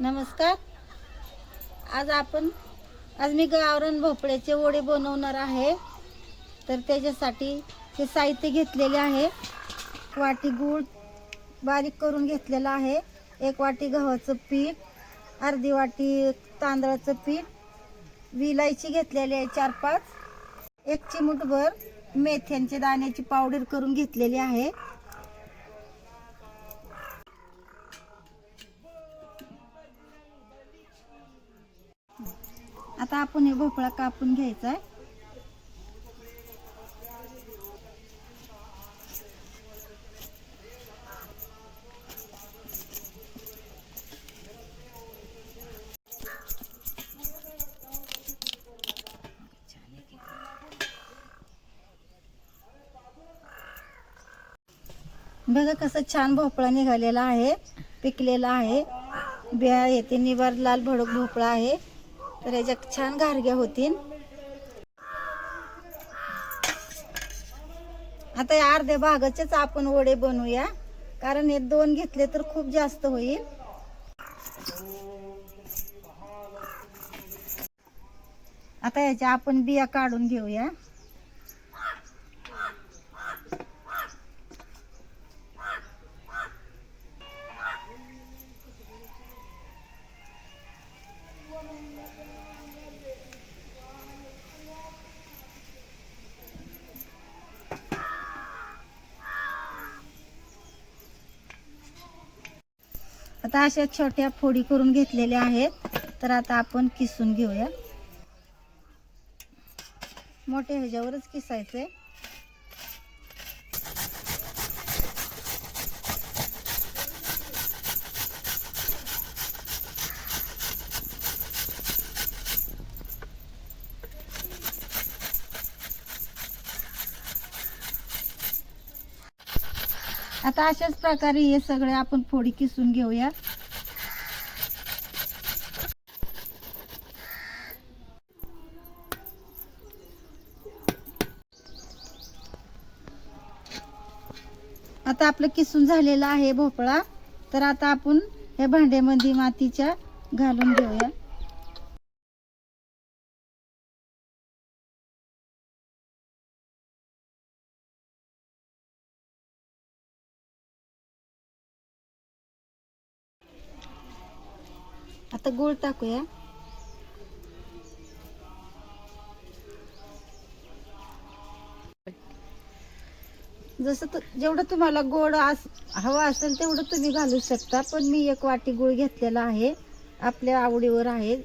नमस्कार. आज आपण आज मी गावरान भोपळ्याचे वडे बनवणार आहे. तर त्याच्यासाठी हे साहित्य घेतलेले आहे. वाटी गूळ बारीक करून घेतलेलं आहे. एक वाटी गव्हाचं पीठ अर्धी वाटी तांदळाचं पीठ विलायची घेतलेली आहे चार पाच. एक चिमूटभर मेथ्यांच्या दाण्याची पावडर करून घेतलेली आहे. आता आपण हे भोपळा कापून घ्यायचा आहे. बघा कसं छान भोपळा निघालेला आहे पिकलेला आहे. बिया येते निवार लाल भडक भोपळा आहे. तर ह्याच्या छान गारग्या होतील. आता या अर्ध्या भागाचेच आपण वडे बनवूया. कारण हे दोन घेतले तर खूप जास्त होईल. आता याच्या आपण बिया काढून घेऊया. आता अशा छोट्या फोडी करून घेतलेल्या आहेत. तर आता आपण किसून घेऊया. मोठ्या ह्याच्यावरच किसायचं आहे आता अशाच प्रकारे हे सगळे आपण फोडी किसून घेऊया. आता आपलं किसून झालेलं आहे भोपळा. तर आता आपण हे भांड्यामध्ये मातीच्या घालून घेऊया. आता गोळ टाकूया. जसं जेवढं तुम्हाला गोड अस हवं असेल तेवढं तुम्ही घालू शकता पण मी एक वाटी गुळ घेतलेला आहे. आपल्या आवडीवर आहे.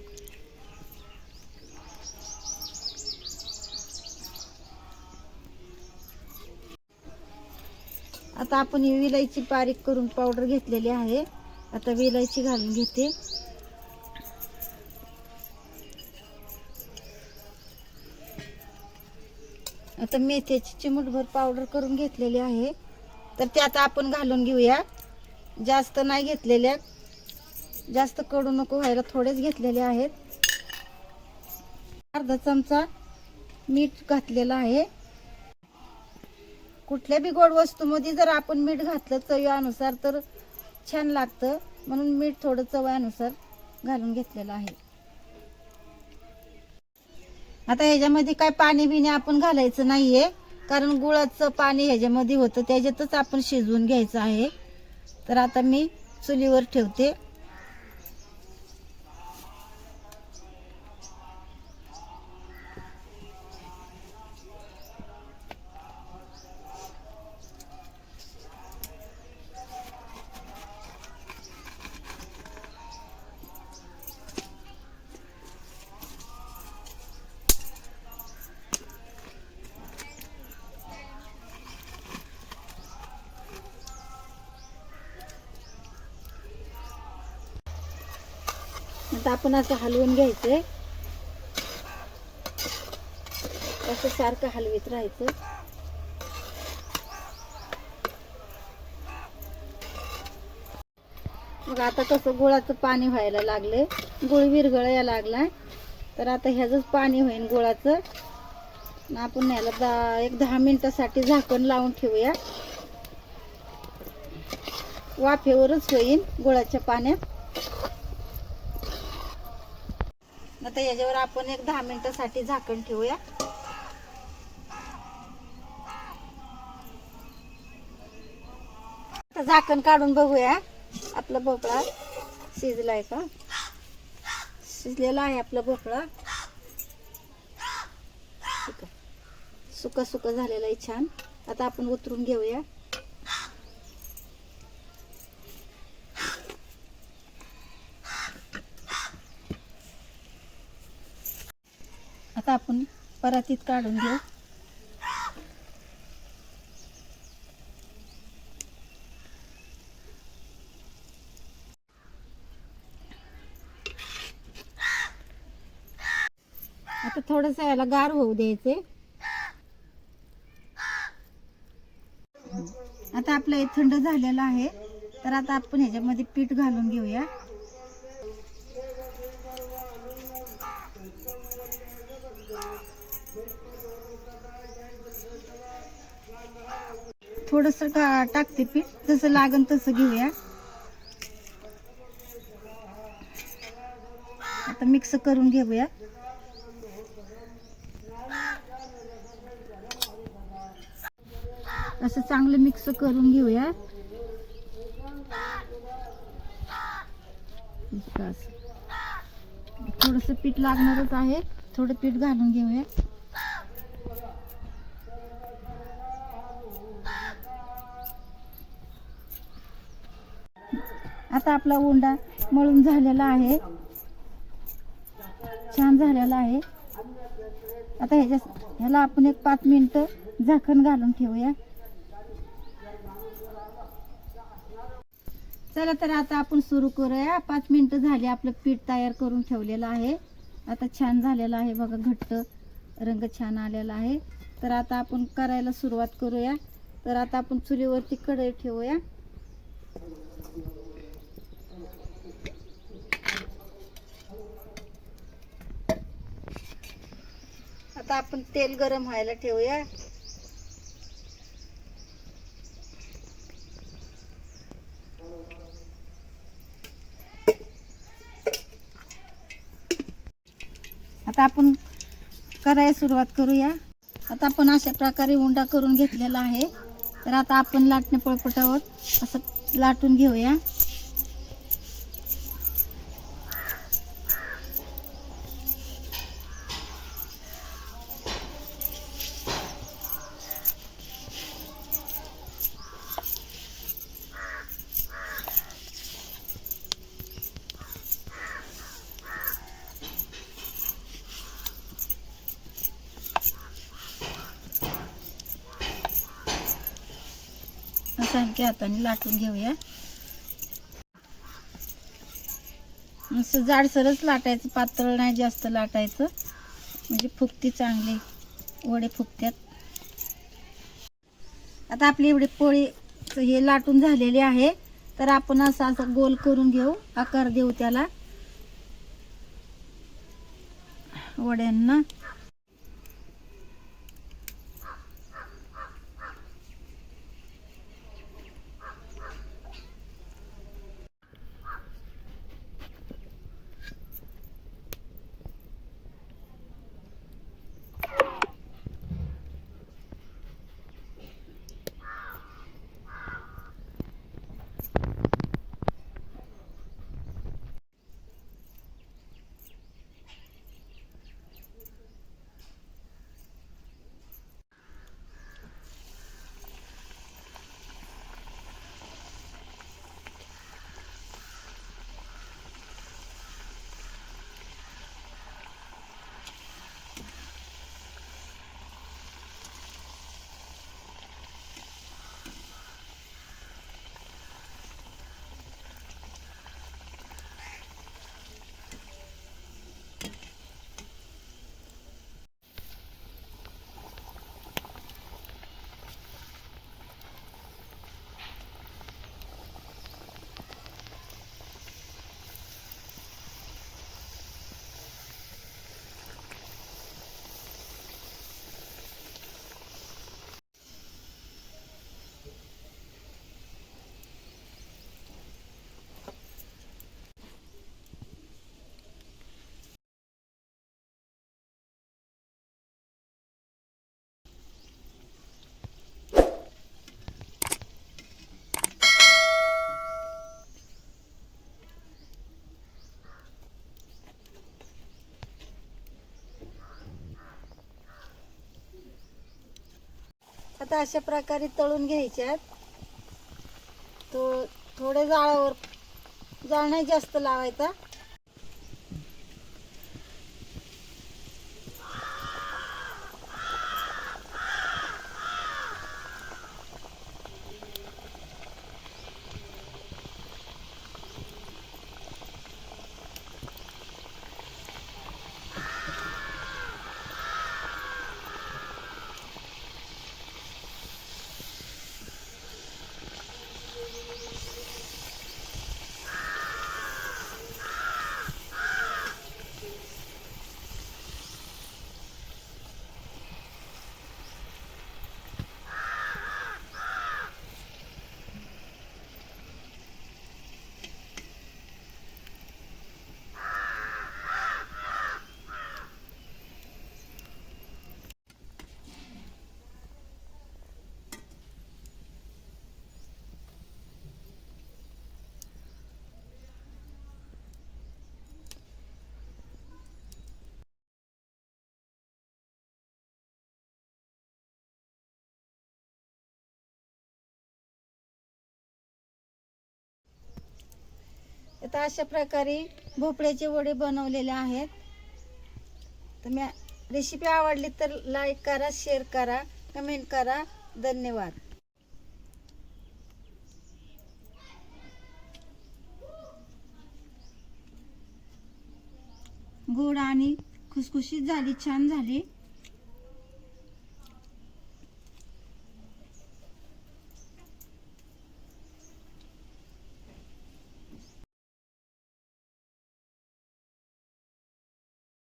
आता आपण ही विलायची बारीक करून पावडर घेतलेली आहे. आता विलायची घालून घेते. आता मेथ्याची चिमूटभर पावडर करून घेतलेली आहे. तर ते आता आपण घालून घेऊया. जास्त नाही घेतलेल्या. जास्त कडू नको व्हायला थोडेच घेतलेले आहेत. अर्धा चमचा मीठ घातलेलं आहे. कुठल्या बी गोड वस्तूमध्ये जर आपण मीठ घातलं चवीनुसार तर छान लागतं. म्हणून मीठ थोडं चव्यानुसार घालून घेतलेलं आहे. आता ह्याच्यामध्ये काय पाणी बिणी आपण घालायचं नाहीये. कारण गुळाचं पाणी ह्याच्यामध्ये होतं त्याच्यातच आपण शिजवून घ्यायचं आहे. तर आता मी चुलीवर ठेवते. आता आपण असं हलवून घ्यायचंय. असं सारखं हलवीत राहायचं. मग आता कसं गुळाचं पाणी व्हायला लागले गुळ विरघळायला लागलाय. तर आता ह्याच पाणी होईल गुळाचं. आपण ह्याला दा एक दहा मिनिटासाठी झाकण लावून ठेवूया. वाफेवरच होईल गुळाच्या पाण्यात. आता याच्यावर आपण एक दहा मिनिटासाठी झाकण ठेवूया. आता झाकण काढून बघूया. आपला भोपळा शिजलाय का? शिजलेला आहे आपला भोपळा. ठीक आहे. सुका सुका झालेला आहे छान. आता आपण उतरून घेऊया. आता आपण परातीत काढून घेऊ. आता थोडस याला गार होऊ द्यायचे आता आपलं हे थंड झालेलं आहे. तर आता आपण ह्याच्यामध्ये पीठ घालून घेऊया. थोडस टाकते पीठ? जसं लागन तसं घेऊया. आता मिक्स करून घेऊया. असं चांगलं मिक्स करून घेऊया. थोडस थोडंसं पीठ लागणारच आहे. थोडं पीठ घालून घेऊया. आता आपला उंडा मळून झालेला आहे. छान झालेला आहे. आता ह्याच्या ह्याला आपण एक पाच मिनटं झाकण घालून ठेवूया. चला तर आता आपण सुरू करूया. पाच मिनटं झाली आपलं पीठ तयार करून ठेवलेलं आहे. आता छान झालेलं आहे बघा घट्ट रंग छान आलेला आहे. तर आता आपण करायला सुरुवात करूया. तर आता आपण चुलीवरती कढई ठेवूया. आता आपण तेल गरम व्हायला ठेवूया. आता आपण करायला सुरुवात करूया. आता आपण अशा प्रकारे उंडा करून घेतलेला आहे. तर आता आपण लाटणे पळपटावर असं लाटून घेऊया. सारख्या हाताने लाटून घेऊया. असं जाडसरच लाटायचं पातळ नाही जास्त लाटायचं. म्हणजे फुगती चांगली वडे फुगत्यात. आता आपली एवढी पोळी हे लाटून झालेली आहे. तर आपण असं असं गोल करून घेऊ आकार देऊ त्याला. वड्यांना. आता अशा प्रकारे तळून घ्यायच्यात. तो थोडे जाळावर जाळ नाही जास्त लावायचा. आता अशा प्रकारे भोपळ्याचे वडे बनवलेले आहेत. तर मी रेसिपी आवडली तर लाईक करा शेअर करा कमेंट करा. धन्यवाद. गोड आणि खुसखुशीत झाली छान झाली.